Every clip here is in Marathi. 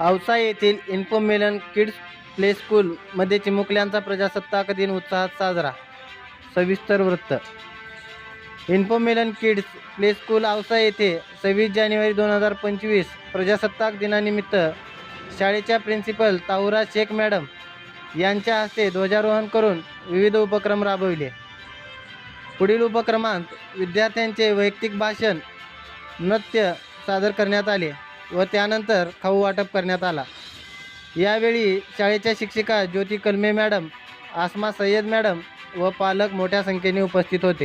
औसा येथील इन्फोमेलन किड्स प्ले स्कूलमध्ये चिमुकल्यांचा प्रजासत्ताक दिन उत्साहात साजरा. सविस्तर वृत्त. इन्फोमेलन किड्स प्ले स्कूल औसा येथे सव्वीस जानेवारी दोन हजार पंचवीस प्रजासत्ताक दिनानिमित्त शाळेच्या प्रिन्सिपल ताहुरा शेख मॅडम यांच्या हस्ते ध्वजारोहण करून विविध उपक्रम राबविले. पुढील उपक्रमांत विद्यार्थ्यांचे वैयक्तिक भाषण नृत्य सादर करण्यात आले. व त्यानंतर खाऊ वाटप करण्यात आला. यावेळी शाळेच्या शिक्षिका ज्योती कलमे मॅडम आसमा सय्यद मॅडम व पालक मोठ्या संख्येने उपस्थित होते.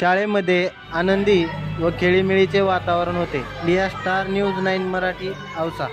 शाळेमध्ये आनंदी व खेळीमेळीचे वातावरण होते. लिया star news nine Marathi Ausa.